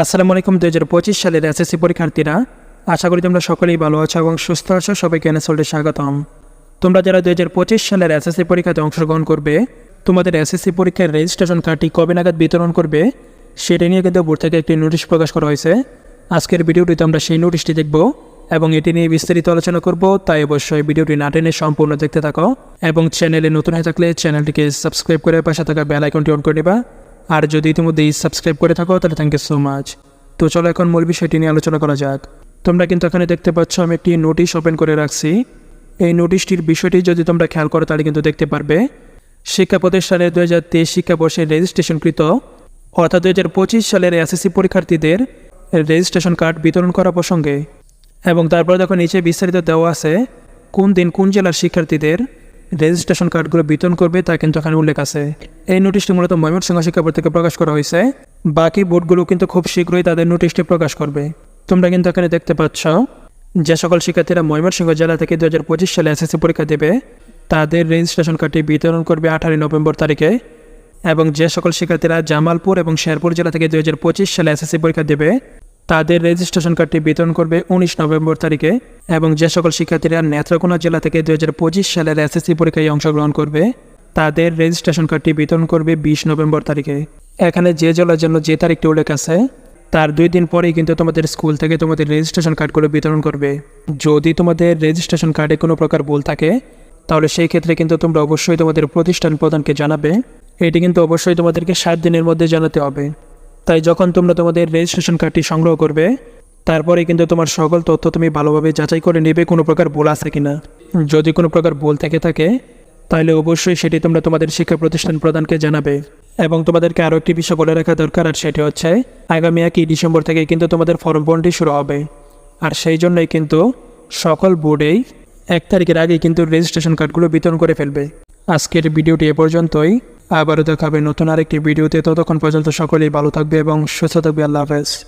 আসসালামু আলাইকুম দু হাজার পঁচিশ সালের এসএসসি পরীক্ষার্থীরা। আশা করি তোমরা সকলেই ভালো আছো এবং সুস্থ আছো। সবাইকে এনএসএলটে স্বাগতম। তোমরা যারা দু হাজার পঁচিশ সালের এসএসসি পরীক্ষাতে অংশগ্রহণ করবে, তোমাদের এসএসসি পরীক্ষার রেজিস্ট্রেশন কার্ডটি কবে নাগাদ বিতরণ করবে, সেটা নিয়ে কিন্তু বোর্ড থেকে একটি নোটিশ প্রকাশ করা হয়েছে। আজকের ভিডিওটিতে আমরা সেই নোটিশটি দেখব এবং এটি নিয়ে বিস্তারিত আলোচনা করব। তাই অবশ্যই ভিডিওটি না টেনে সম্পূর্ণ দেখতে থাকো এবং চ্যানেলে নতুন হয়ে থাকলে চ্যানেলটিকে সাবস্ক্রাইব করে পাশে থাকা বেল আইকনটি অন করে নেবা। আর যদি ইতিমধ্যেই সাবস্ক্রাইব করে থাকো, তাহলে থ্যাংক ইউ সো মাচ তো চলো এখন মূল বিষয়টি নিয়ে আলোচনা করা যাক। তোমরা কিন্তু এখানে দেখতে পাচ্ছ, আমি একটি নোটিশ ওপেন করে রাখছি। এই নোটিশটির বিষয়টি যদি তোমরা খেয়াল করো, তাহলে কিন্তু দেখতে পারবে। শিক্ষা প্রতিষ্ঠানের দু হাজার তেইশ শিক্ষাবর্ষের রেজিস্ট্রেশনকৃত অর্থাৎ দু হাজার পঁচিশ সালের এসএসসি পরীক্ষার্থীদের রেজিস্ট্রেশন কার্ড বিতরণ করা প্রসঙ্গে। এবং তারপরে দেখো নিচে বিস্তারিত দেওয়া আছে, কোন দিন কোন জেলার শিক্ষার্থীদের রেজিস্ট্রেশন কার্ডগুলো বিতরণ করবে, তা কিন্তু এখানে উল্লেখ আছে। এই নোটিশটি মূলত ময়মনসিংহ শিক্ষা বোর্ড থেকে প্রকাশ করা হয়েছে। বাকি বোর্ডগুলো কিন্তু খুব শীঘ্রই তাদের নোটিশটি প্রকাশ করবে। তোমরা কিন্তু এখানে দেখতে পাচ্ছ, যে সকল শিক্ষার্থীরা ময়মনসিংহ জেলা থেকে দু সালে এসএসসি পরীক্ষা দেবে, তাদের রেজিস্ট্রেশন কার্ডটি বিতরণ করবে আঠারোই নভেম্বর তারিখে এবং যে সকল শিক্ষার্থীরা জামালপুর এবং শেরপুর জেলা থেকে দু হাজার পঁচিশ সালে এসএসসি পরীক্ষা দেবে, তাদের রেজিস্ট্রেশন কার্ডটি বিতরণ করবে উনিশ নভেম্বর তারিখে এবং যে সকল শিক্ষার্থীরা নেত্রকোনা জেলা থেকে দু হাজার পঁচিশ সালের এসএসসি পরীক্ষায় অংশগ্রহণ করবে তাদের রেজিস্ট্রেশন কার্ডটি বিতরণ করবে বিশ নভেম্বর তারিখে। এখানে যে জেলার জন্য যে তারিখটি উল্লেখ আছে, তার দুই দিন পরেই কিন্তু তোমাদের স্কুল থেকে তোমাদের রেজিস্ট্রেশন কার্ডগুলো বিতরণ করবে। যদি তোমাদের রেজিস্ট্রেশন কার্ডে কোনো প্রকার ভুল থাকে, তাহলে সেই ক্ষেত্রে কিন্তু তোমরা অবশ্যই তোমাদের প্রতিষ্ঠান প্রধানকে জানাবে। এটি কিন্তু অবশ্যই তোমাদেরকে সাত দিনের মধ্যে জানাতে হবে। তাই যখন তোমরা তোমাদের রেজিস্ট্রেশন কার্ডটি সংগ্রহ করবে তারপরে কিন্তু তোমার সকল তথ্য তুমি ভালোভাবে যাচাই করে নেবে কোনো প্রকার ভুল আছে কিনা। যদি কোনো প্রকার ভুল থেকে থাকে তাহলে অবশ্যই সেটি তোমরা তোমাদের শিক্ষা প্রতিষ্ঠান প্রধানকে জানাবে। এবং তোমাদেরকে আরও একটি বিষয় বলে রাখা দরকার, আর সেটি হচ্ছে, আগামী একই ডিসেম্বর থেকে কিন্তু তোমাদের ফর্ম পূরণটি শুরু হবে। আর সেই জন্যই কিন্তু সকল বোর্ডেই এক তারিখের আগেই কিন্তু রেজিস্ট্রেশন কার্ডগুলো বিতরণ করে ফেলবে। আজকের ভিডিওটি এ পর্যন্তই। আবারও দেখাবে নতুন আরেকটি ভিডিওতে। ততক্ষণ পর্যন্ত সকলেই ভালো থাকবে এবং সুস্থ থাকবে। আল্লাহ হাফেজ।